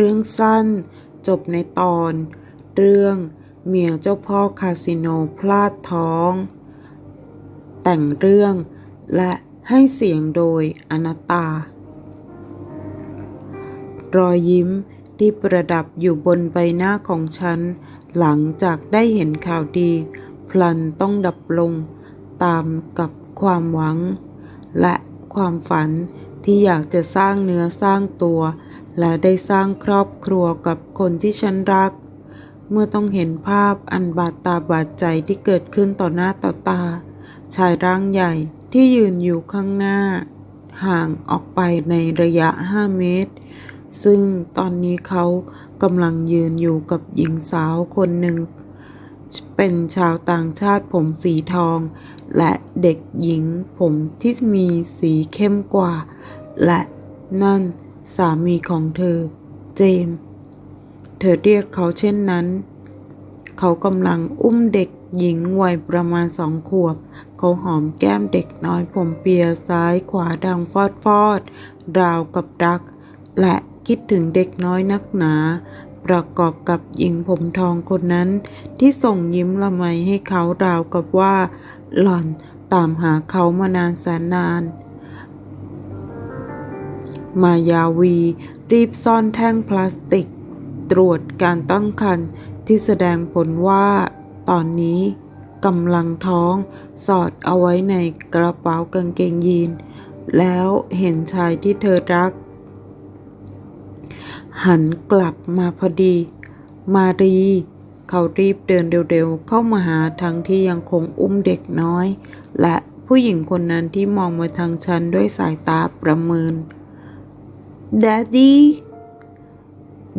เรื่องสั้น จบในตอน เรื่องเมียเจ้าพ่อคาสิโนพลาดท้อง แต่งเรื่องและให้เสียงโดยอนัตตารอยยิ้มที่ประดับอยู่บนใบหน้าของฉัน หลังจากได้เห็นข่าวดี พลันต้องดับลง ตามกับความหวัง และความฝันที่อยากจะสร้างเนื้อสร้างตัว และได้สร้างครอบครัวกับคนที่ฉันรัก เมื่อต้องเห็นภาพอันบาดตาบาดใจที่เกิดขึ้นต่อหน้าต่อตา ชายร่างใหญ่ที่ยืนอยู่ข้างหน้า ห่างออกไปในระยะ 5 เมตร ซึ่งตอนนี้เขากำลังยืนอยู่กับหญิงสาวคนหนึ่ง เป็นชาวต่างชาติผมสีทอง และเด็กหญิงผมที่มีสีเข้มกว่า และนั่น สามีของเธอ เจมส์เธอเรียกเขาเช่นนั้น เขากำลังอุ้มเด็กหญิงวัยประมาณสองขวบ เขาหอมแก้มเด็กน้อยผมเปียซ้ายขวาดังฟอดฟอด ราวกับรัก และคิดถึงเด็กน้อยนักหนา ประกอบกับหญิงผมทองคนนั้น ที่ส่งยิ้มละไมให้เขาราวกับว่า หล่อนตามหาเขามานานแสนนาน มายาวี รีบซ่อนแท่งพลาสติก ตรวจการตั้งครรภ์ที่แสดงผลว่า ตอนนี้กำลังท้องสอดเอาไว้ในกระเป๋ากางเกงยีน แล้วเห็นชายที่เธอรัก หันกลับมาพอดี มารี เขารีบเดินเร็วๆ เข้ามาหาทั้งที่ยังคงอุ้มเด็กน้อย และผู้หญิงคนนั้นที่มองมาทางฉันด้วยสายตาประเมิน แดดดี้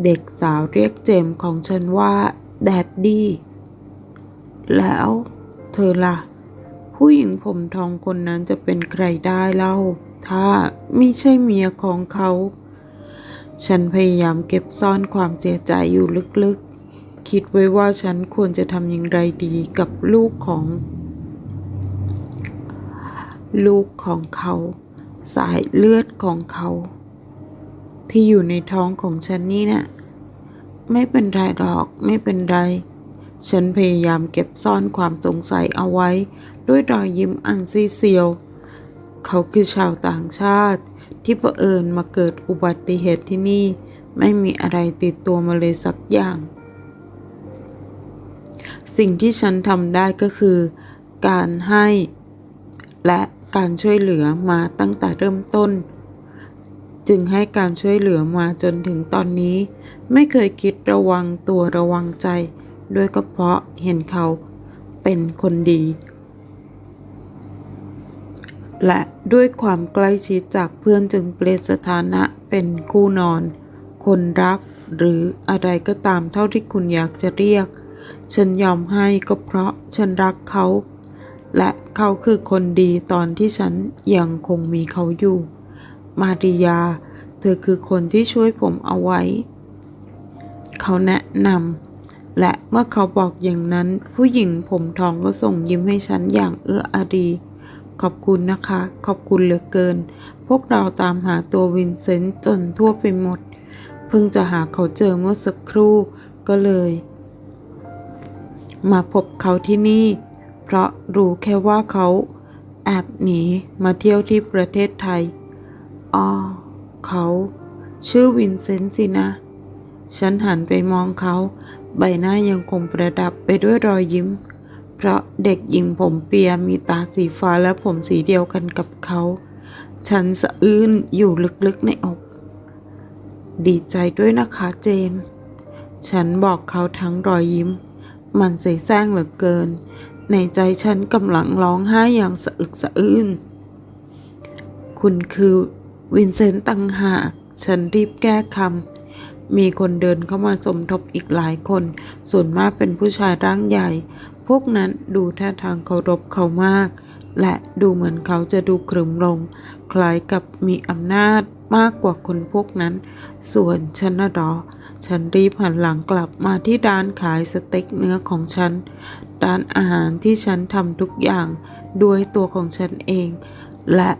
เด็กสาวเรียกเจมของฉันว่าแดดดี้แล้วเธอล่ะ ผู้หญิงผมทองคนนั้นจะเป็นใครได้เล่า ถ้าไม่ใช่เมียของเขา ฉันพยายามเก็บซ่อนความเสียใจอยู่ลึกๆ คิดไว้ว่าฉันควรจะทำอย่างไรดีกับลูกของ ลูกของเขา สายเลือดของเขา ที่อยู่ในท้องของฉันนี่นะ่ะไม่เป็นไรหรอกไม่เป็นไร ฉันพยายามเก็บซ่อนความสงสัยเอาไว้ ด้วยรอยยิ้มอันซีเซียว เขาคือชาวต่างชาติ ที่เผอิญมาเกิดอุบัติเหตุที่นี่ ไม่มีอะไรติดตัวมาเลยสักอย่าง สิ่งที่ฉันทำได้ก็คือ การให้ และการช่วยเหลือมาตั้งแต่เริ่มต้น จึงให้การช่วยเหลือมาจนถึงตอนนี้ ไม่เคยคิดระวังตัวระวังใจ ด้วยก็เพราะเห็นเขาเป็นคนดี และด้วยความใกล้ชิดจากเพื่อนจึงเปลี่ยนสถานะเป็นคู่นอน คนรักหรืออะไรก็ตามเท่าที่คุณอยากจะเรียก ฉันยอมให้ก็เพราะฉันรักเขา และเขาคือคนดีตอนที่ฉันยังคงมีเขาอยู่ มาริยา เธอคือคนที่ช่วยผมเอาไว้ เขาแนะนำและเมื่อเขาบอกอย่างนั้น ผู้หญิงผมทองก็ส่งยิ้มให้ฉันอย่างเอื้ออารีขอบคุณนะคะ ขอบคุณเหลือเกิน พวกเราตามหาตัววินเซนต์จนทั่วไปหมด เพิ่งจะหาเขาเจอเมื่อสักครู่ก็เลย มาพบเขาที่นี่ เพราะรู้แค่ว่าเขาแอบหนีมาเที่ยวที่ประเทศไทย อ๋อเขาชื่อวินเซนต์สินะ ฉันหันไปมองเขา ใบหน้ายังคงประดับไปด้วยรอยยิ้ม เพราะเด็กหญิงผมเปียมีตาสีฟ้าและผมสีเดียวกันกับเขา ฉันสะอื้นอยู่ลึกๆในอก ดีใจด้วยนะคะเจมส์ฉันบอกเขาทั้งรอยยิ้ม มันใส่แซงเหลือเกิน ในใจฉันกำลังร้องไห้อย่างสะอึกสะอื้น คุณคือ วินเซนต์ตังหากฉันรีบแก้คำ มีคนเดินเข้ามาสมทบอีกหลายคน ส่วนมากเป็นผู้ชายร่างใหญ่ พวกนั้นดูท่าทางเคารพเขามาก และดูเหมือนเขาจะดูขรึมลง คล้ายกับมีอำนาจมากกว่าคนพวกนั้น ส่วนฉันนะหรอ ฉันรีบหันหลังกลับมาที่ร้านขายสเต็กเนื้อของฉัน ร้านอาหารที่ฉันทำทุกอย่างด้วยตัวของฉันเอง และ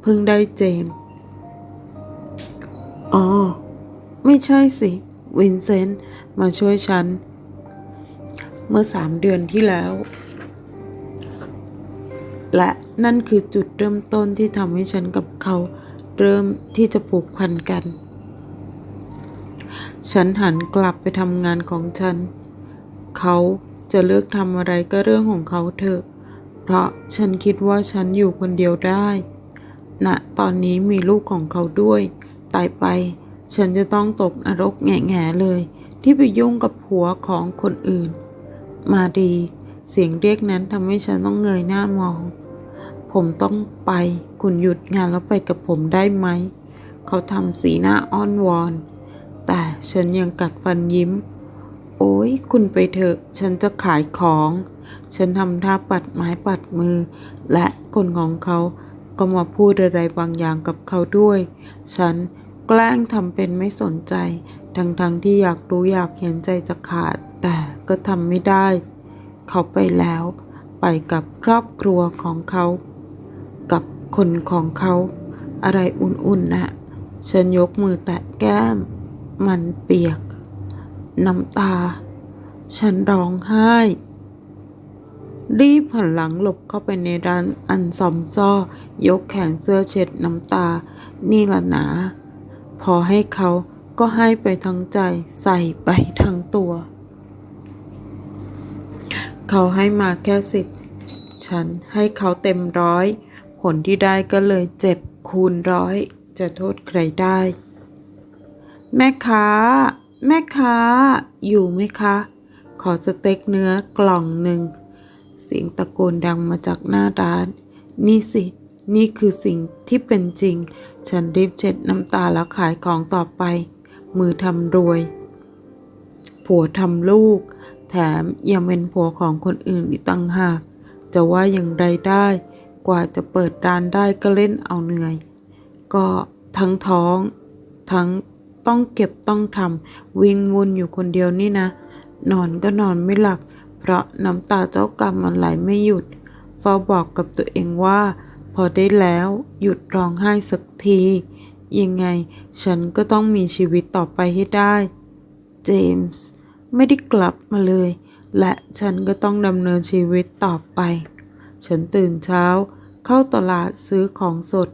เพิ่งได้เจม อ๋อ ไม่ใช่สิ วินเซนต์มาช่วยฉัน เมื่อสามเดือนที่แล้ว และนั่นคือจุดเริ่มต้นที่ทำให้ฉันกับเขาเริ่มที่จะผูกพันกัน ฉันหันกลับไปทำงานของฉัน เขาจะเลือกทำอะไรก็เรื่องของเขาเถอะ เพราะฉันคิดว่าฉันอยู่คนเดียวได้ณตอนนี้มีลูกของเขาด้วย ตายไป ฉันจะต้องตกนรกแง่ๆเลย ที่ไปยุ่งกับผัวของคนอื่น มาดีเสียงเรียกนั้นทำให้ฉันต้องเงยหน้ามอง ผมต้องไปคุณหยุดงานแล้วไปกับผมได้ไหม เขาทำสีหน้าอ้อนวอน แต่ฉันยังกัดฟันยิ้ม โอ้ยคุณไปเถอะ ฉันจะขายของ ฉันทำท่าปัดไม้ปัดมือ และคนของเขา ก็มาพูดอะไรบางอย่างกับเขาด้วย ฉันแกล้งทำเป็นไม่สนใจ ทั้งๆทที่อยากรู้อยากเห็นใจจะขาด แต่ก็ทำไม่ได้ เขาไปแล้ว ไปกับครอบครัวของเขา กับคนของเขา อะไรอุ่นๆน่ะฉันยกมือแตะแก้ม มันเปียก น้ำตา ฉันร้องไห้ รีบหันหลังหลบเข้าไปในร้านอันซอมซ่อ ยกแขนเสื้อเช็ดน้ำตา นี่ละหนา พอให้เขาก็ให้ไปทั้งใจใส่ไปทั้งตัว เขาให้มาแค่สิบ ฉันให้เขาเต็มร้อย ผลที่ได้ก็เลยเจ็บคูณร้อย จะโทษใครได้ แม่ค้า แม่ค้า อยู่ไหมคะ ขอสเต็กเนื้อกล่องหนึ่ง เสียงตะโกนดังมาจากหน้าร้าน นี่สิ นี่คือสิ่งที่เป็นจริง ฉันรีบเช็ดน้ำตาแล้วขายของต่อไป มือทำรวย ผัวทำลูก แถมยังเป็นผัวของคนอื่นอีกต่างหาก จะว่าอย่างไรได้ กว่าจะเปิดร้านได้ก็เล่นเอาเหนื่อย ก็ทั้งท้อง ทั้งต้องเก็บต้องทำวิ่งวุ่นอยู่คนเดียวนี่นะ นอนก็นอนไม่หลับ เพราะน้ำตาเจ้ากรรมมันไหลไม่หยุดเฝ้าบอกกับตัวเองว่า พอได้แล้วหยุดร้องไห้สักที ยังไงฉันก็ต้องมีชีวิตต่อไปให้ได้ เจมส์ไม่ได้กลับมาเลย และฉันก็ต้องดำเนินชีวิตต่อไป ฉันตื่นเช้า เข้าตลาดซื้อของสด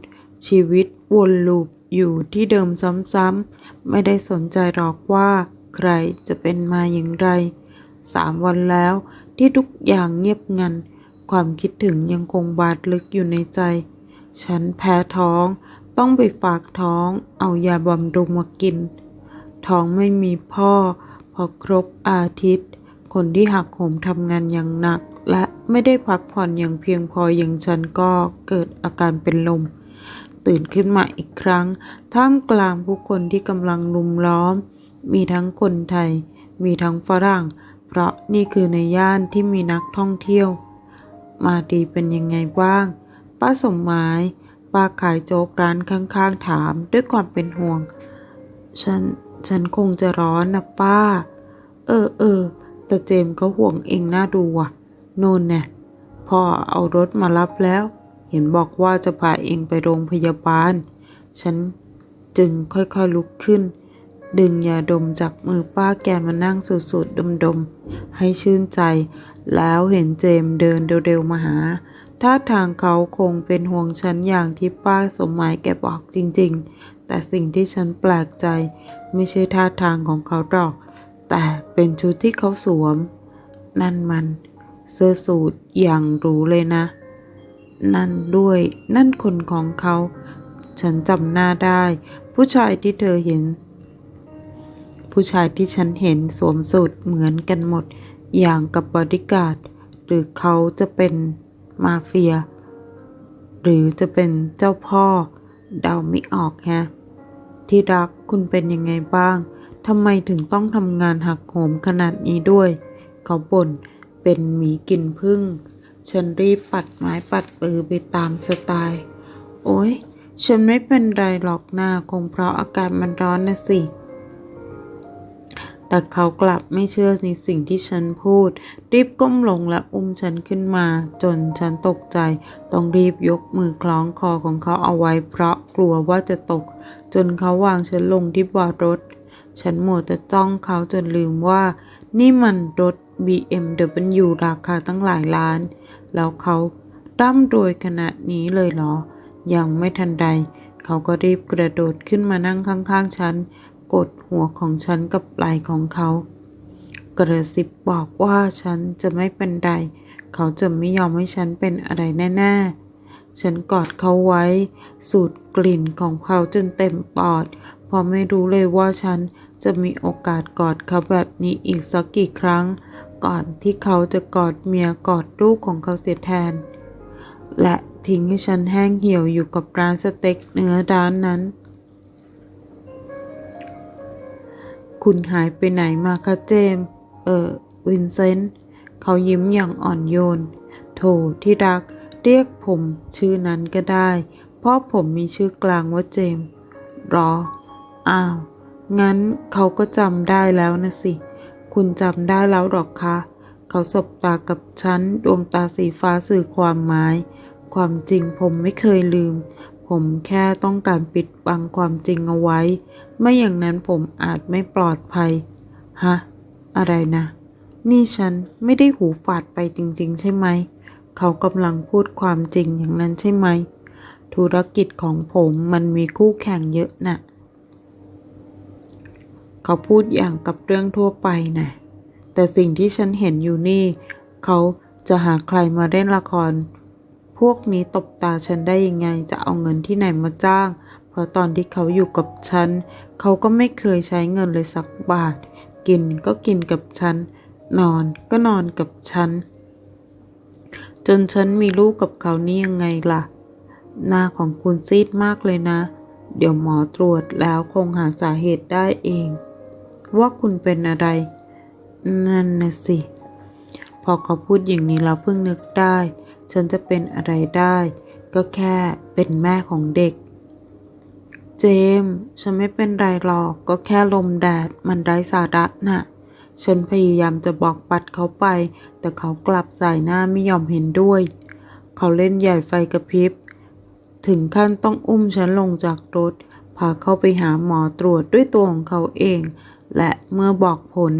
ชีวิตวนลูปอยู่ที่เดิมซ้ำๆไม่ได้สนใจหรอกว่า ใครจะเป็นมาอย่างไร สามวันแล้ว ที่ทุกอย่างเงียบงัน ความคิดถึงยังคงบาดลึกอยู่ในใจ ฉันแพ้ท้อง ต้องไปฝากท้อง เอายาบำรุงมากิน ท้องไม่มีพ่อ พอครบอาทิตย์ คนที่หักโหมทำงานอย่างหนัก และไม่ได้พักผ่อนอย่างเพียงพออย่างฉันก็เกิดอาการเป็นลม ตื่นขึ้นมาอีกครั้ง ท่ามกลางผู้คนที่กำลังลุมล้อม มีทั้งคนไทย มีทั้งฝรั่ง เพราะนี่คือในย่านที่มีนักท่องเที่ยว มาดีเป็นยังไงบ้าง ป้าสมหมายป้าขายโจ๊กร้านข้างๆถามด้วยความเป็นห่วง ฉัน ฉันคงจะร้อนนะป้า เออเออแต่เจมส์ก็ห่วงเองน่าดูว่ะ โนนแน่พ่อเอารถมารับแล้ว เห็นบอกว่าจะพาเองไปโรงพยาบาล ฉันจึงค่อยๆลุกขึ้น ดึงยาดมจากมือป้าแกมานั่งสูดๆดมๆ ให้ชื่นใจ แล้วเห็นเจมเดินเร็วๆมาหาท่าทางเขาคงเป็นห่วงฉันอย่างที่ป้าสมหมายแกบอกจริงๆ แต่สิ่งที่ฉันแปลกใจ ไม่ใช่ท่าทางของเขาหรอก แต่เป็นชุดที่เขาสวม นั่นมัน เสื้อสูทอย่างหรูเลยนะ นั่นด้วยนั่นคนของเขา ฉันจำหน้าได้ ผู้ชายที่เธอเห็น ผู้ชายที่ฉันเห็นสวมสูทเหมือนกันหมด อย่างกับบอดี้การ์ด หรือเขาจะเป็นมาเฟีย หรือจะเป็นเจ้าพ่อ เดาไม่ออกแฮะ ที่รักคุณเป็นยังไงบ้าง ทำไมถึงต้องทำงานหักโหมขนาดนี้ด้วย เขาบ่น เป็นหมีกินพึ่ง ฉันรีบปัดไม้ปัดปือไปตามสไตล์ โอ้ยฉันไม่เป็นไรหรอกหน้าคงเพราะอากาศมันร้อนนะสิ แต่เขากลับไม่เชื่อในสิ่งที่ฉันพูด รีบก้มลงและอุ้มฉันขึ้นมา จนฉันตกใจ ต้องรีบยกมือคล้องคอของเขาเอาไว้เพราะกลัวว่าจะตก จนเขาวางฉันลงที่เบาะรถ ฉันมัวแต่จ้องเขาจนลืมว่า นี่มันรถ BMW ราคาตั้งหลายล้าน แล้วเขาร่ำรวยขนาดนี้เลยเหรอ ยังไม่ทันใด เขาก็รีบกระโดดขึ้นมานั่งข้างๆฉัน กดหัวของฉันกับไหล่ของเขา กระซิบบอกว่าฉันจะไม่เป็นไรเขาจะไม่ยอมให้ฉันเป็นอะไรแน่ๆ ฉันกอดเขาไว้ สูดกลิ่นของเขาจนเต็มปอดเพอไม่รู้เลยว่าฉันจะมีโอกาสกอดเขาแบบนี้อีกสักกี่ครั้ง ก่อนที่เขาจะกอดเมียกอดลูกของเขาเสียแทน และทิ้งให้ฉันแห้งเหี่ยวอยู่กับร้านสเต็กเนื้อร้านนั้น คุณหายไปไหนมาคะเจมส์เออวินเซนต์เขายิ้มอย่างอ่อนโยน โถที่รัก เรียกผมชื่อนั้นก็ได้ เพราะผมมีชื่อกลางว่าเจมส์รอ อ้าว งั้นเขาก็จำได้แล้วนะสิ คุณจำได้แล้วหรอกคะ เขาสบตากับฉัน ดวงตาสีฟ้าสื่อความหมาย ความจริงผมไม่เคยลืม ผมแค่ต้องการปิดบังความจริงเอาไว้ ไม่อย่างนั้นผมอาจไม่ปลอดภัย ฮะ อะไรนะ นี่ฉันไม่ได้หูฝาดไปจริง ๆ ใช่ไหม เขากำลังพูดความจริงอย่างนั้นใช่ไหม ธุรกิจของผมมันมีคู่แข่งเยอะน่ะ เขาพูดอย่างกับเรื่องทั่วไปนะ แต่สิ่งที่ฉันเห็นอยู่นี่ เขาจะหาใครมาเล่นละคร พวกนี้ตบตาฉันได้ยังไงจะเอาเงินที่ไหนมาจ้าง เพราะตอนที่เขาอยู่กับฉัน เขาก็ไม่เคยใช้เงินเลยสักบาท กินก็กินกับฉัน นอนก็นอนกับฉัน จนฉันมีลูกกับเขานี่ยังไงล่ะ หน้าของคุณซีดมากเลยนะ เดี๋ยวหมอตรวจแล้วคงหาสาเหตุได้เอง ว่าคุณเป็นอะไร นั่นนะสิ พอเขาพูดอย่างนี้เราเพิ่งนึกได้ ฉันจะเป็นอะไรได้ ก็แค่เป็นแม่ของเด็ก เจมส์ฉันไม่เป็นไรหรอก ก็แค่ลมแดดมันไร้สาระน่ะ ฉันพยายามจะบอกปัดเขาไป แต่เขากลับสายหน้าไม่ยอมเห็นด้วย เขาเล่นใหญ่ไฟกระพริบ ถึงขั้นต้องอุ้มฉันลงจากรถ พาเข้าไปหาหมอตรวจด้วยตัวของเขาเอง และเมื่อบอกผล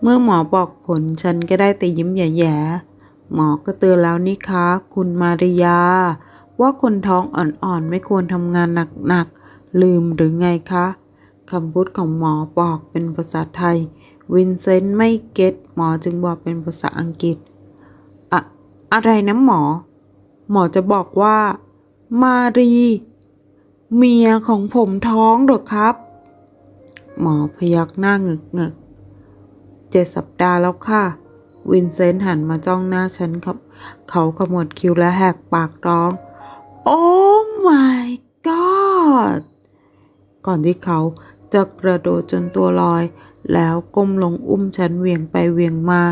เมื่อหมอบอกผลฉันก็ได้แต่ยิ้มแย่ๆ หมอก็เตือนแล้วนี่คะ คุณมาริยา ว่าคนท้องอ่อนๆไม่ควรทำงานหนักๆ ลืมหรือไงคะคำพูดของหมอบอกเป็นภาษาไทย วินเซนต์ไม่เก็ตหมอจึงบอกเป็นภาษาอังกฤษ อะอะไรนะหมอ หมอจะบอกว่า มารี เมียของผมท้องเหรอครับ หมอพยักหน้าเงึกเงึกเจ็ดสัปดาห์แล้วค่ะ วินเซนต์หันมาจ้องหน้าฉันครับ เขาขมวดคิ้วและแหกปากร้อง โอ้ my god ก่อนที่เขาจะกระโดดจนตัวลอย แล้วก้มลงอุ้มฉันเวียงไปเวียงมา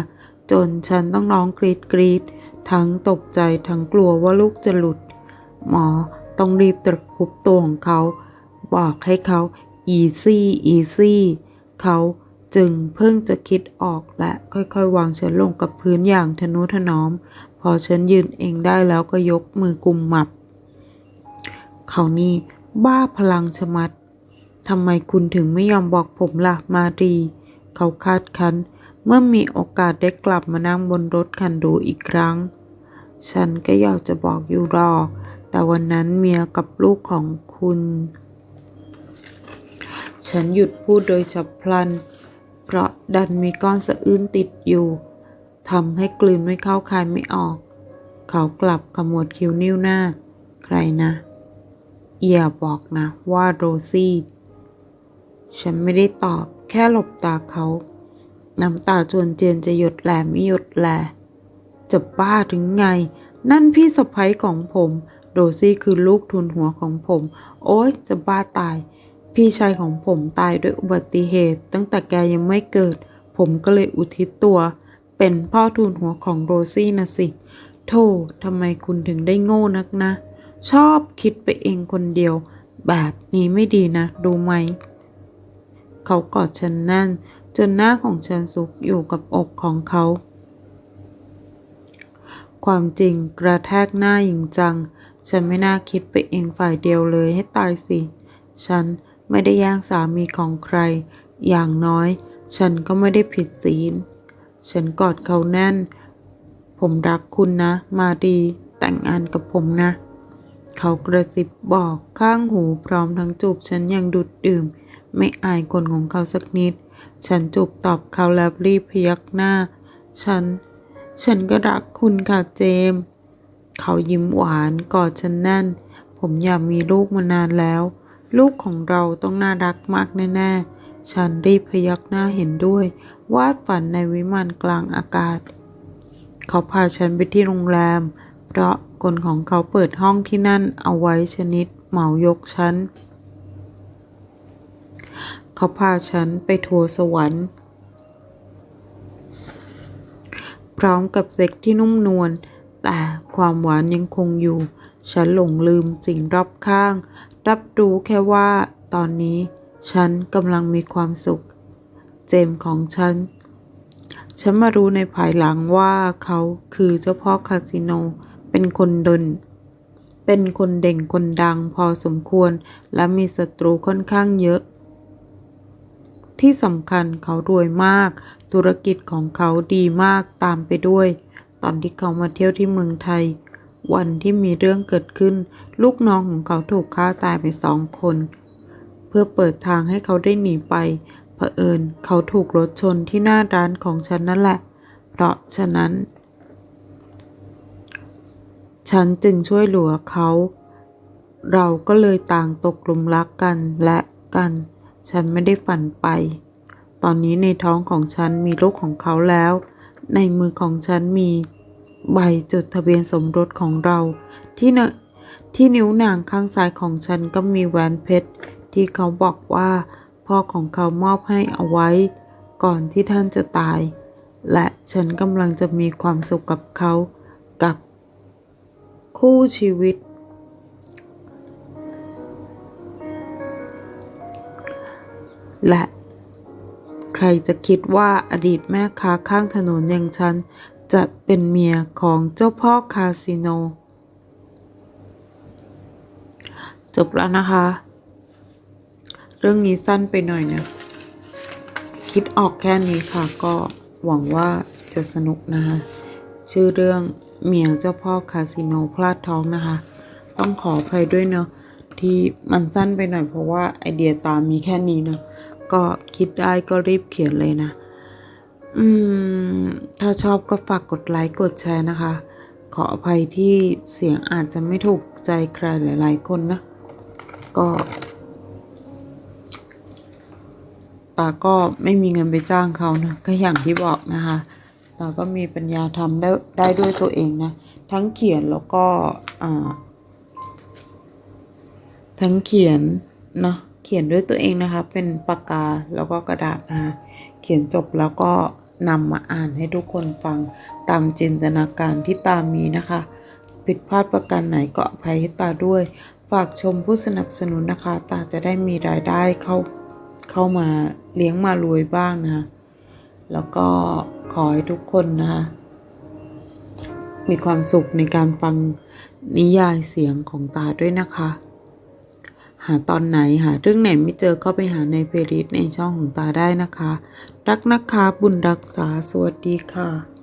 จนฉันต้องร้องกรีดกรีดทั้งตกใจทั้งกลัวว่าลูกจะหลุด หมอต้องรีบตะคุบตัวของเขา บอกให้เขา easy easy เขา จึงเพิ่งจะคิดออกและค่อยๆ วางฉันลงกับพื้นอย่างทนุถนอม พอฉันยืนเองได้แล้วก็ยกมือกุมหมับ เขานี่บ้าพลังชะมัดทำไมคุณถึงไม่ยอมบอกผมล่ะมารีเขาคาดคันเมื่อมีโอกาสได้กลับมานั่งบนรถคันหรูอีกครั้ง ฉันก็อยากจะบอกอยู่หรอกแต่วันนั้นเมียกับลูกของคุณ ฉันหยุดพูดโดยฉับพลัน เพราะดันมีก้อนสะอื้นติดอยู่ทำให้กลืนไม่เข้าคายไม่ออก เขากลับขมวดคิ้วนิ้วหน้า ใครนะ อย่าบอกนะว่าโรซี่ ฉันไม่ได้ตอบแค่หลบตาเขา น้ำตาจวนเจียนจะหยดแหลไม่หยดแหลจะบ้าถึงไง นั่นพี่สะพ้ยของผม โรซี่คือลูกทุนหัวของผม โอ๊ยจะบ้าตาย พี่ชายของผมตายด้วยอุบัติเหตุ ตั้งแต่แกยังไม่เกิด ผมก็เลยอุทิศตัว เป็นพ่อทุนหัวของโรซี่นะสิ โธ่ทำไมคุณถึงได้โง่นักนะ ชอบคิดไปเองคนเดียว แบบนี้ไม่ดีนะรู้ไหม เขากอดฉันแน่น จนหน้าของฉันซุกอยู่กับอกของเขา ความจริงกระแทกหน้าอย่างจัง ฉันไม่น่าคิดไปเองฝ่ายเดียวเลยให้ตายสิฉัน ไม่ได้แย่งสามีของใคร อย่างน้อย ฉันก็ไม่ได้ผิดศีล ฉันกอดเขาแน่น ผมรักคุณนะ มาดีแต่งงานกับผมนะ เขากระซิบบอกข้างหูพร้อมทั้งจูบฉันอย่างดุดดื่ม ไม่อายคนของเขาสักนิด ฉันจูบตอบเขาแล้วรีบพยักหน้า ฉัน ฉันก็รักคุณค่ะเจมส์เขายิ้มหวานกอดฉันแน่น ผมอยากมีลูกมานานแล้ว ลูกของเราต้องน่ารักมากแน่ๆ ฉันรีบพยักหน้าเห็นด้วย วาดฝันในวิมานกลางอากาศ เขาพาฉันไปที่โรงแรม เพราะคนของเขาเปิดห้องที่นั่นเอาไว้ชนิดเหมายกชั้นเขาพาฉันไปทัวร์สวรรค์ พร้อมกับเซ็กที่นุ่มนวลแต่ความหวานยังคงอยู่ ฉันหลงลืมสิ่งรอบข้าง รับรู้แค่ว่า ตอนนี้ฉันกำลังมีความสุข เจมของฉัน ฉันมารู้ในภายหลังว่าเขาคือเจ้าพ่อคาสิโน เป็นคนดน เป็นคนเด่งคนดังพอสมควรและมีศัตรูค่อนข้างเยอะ ที่สำคัญเขารวยมาก ธุรกิจของเขาดีมากตามไปด้วย ตอนที่เขามาเที่ยวที่เมืองไทย วันที่มีเรื่องเกิดขึ้น ลูกน้องของเขาถูกฆ่าตายไปสองคน เพื่อเปิดทางให้เขาได้หนีไปเผอิญเขาถูกรถชนที่หน้าร้านของฉันนั่นแหละ เพราะฉะนั้น ฉันจึงช่วยเหลือเขา เราก็เลยต่างตกหลุมรักกันและกัน ฉันไม่ได้ฝันไป ตอนนี้ในท้องของฉันมีลูกของเขาแล้ว ในมือของฉันมี ใบจดทะเบียนสมรสของเรา ที่เนที่นิ้วนางข้างซ้ายของฉันก็มีแหวนเพชร ที่เขาบอกว่าพ่อของเขามอบให้เอาไว้ ก่อนที่ท่านจะตาย และฉันกำลังจะมีความสุขกับเขากับคู่ชีวิต และใครจะคิดว่าอดีตแม่ค้าข้างถนนอย่างฉัน จะเป็นเมียของเจ้าพ่อคาสิโน จบแล้วนะคะ เรื่องนี้สั้นไปหน่อยนะ คิดออกแค่นี้ค่ะ ก็หวังว่าจะสนุกนะคะ ชื่อเรื่องเมียเจ้าพ่อคาสิโนพลาดท้องนะคะ ต้องขออภัยด้วยเนาะที่มันสั้นไปหน่อยเพราะว่าไอเดียตามมีแค่นี้เนาะก็คิดได้ก็รีบเขียนเลยนะ อืม ถ้าชอบก็ฝากกดไลค์กดแชร์นะคะ ขออภัยที่เสียงอาจจะไม่ถูกใจใครหลาย ๆ คนนะ ก็ตาก็ไม่มีเงินไปจ้างเขานะ ก็อย่างที่บอกนะคะตาก็มีปัญญาทำได้ได้ด้วยตัวเองนะ ทั้งเขียนแล้วก็ทั้งเขียนเนาะเขียนด้วยตัวเองนะคะ เป็นปากกาแล้วก็กระดาษนะคะเขียนจบแล้วก็ นำมาอ่านให้ทุกคนฟังตามจินตนาการที่ตามมีนะคะ ผิดพลาดประการไหนก็อภัยให้ตาด้วย ฝากชมผู้สนับสนุนนะคะ ตาจะได้มีรายได้เข้าเข้ามาเลี้ยงมารวยบ้างนะคะแล้วก็ขอให้ทุกคนนะคะมีความสุขในการฟังนิยายเสียงของตาด้วยนะคะ หาตอนไหนหาเรื่องไหนไม่เจอก็ไปหาในเพลย์ลิสต์ในช่องของตาได้นะคะ รักนะคะบุญรักษาสวัสดีค่ะ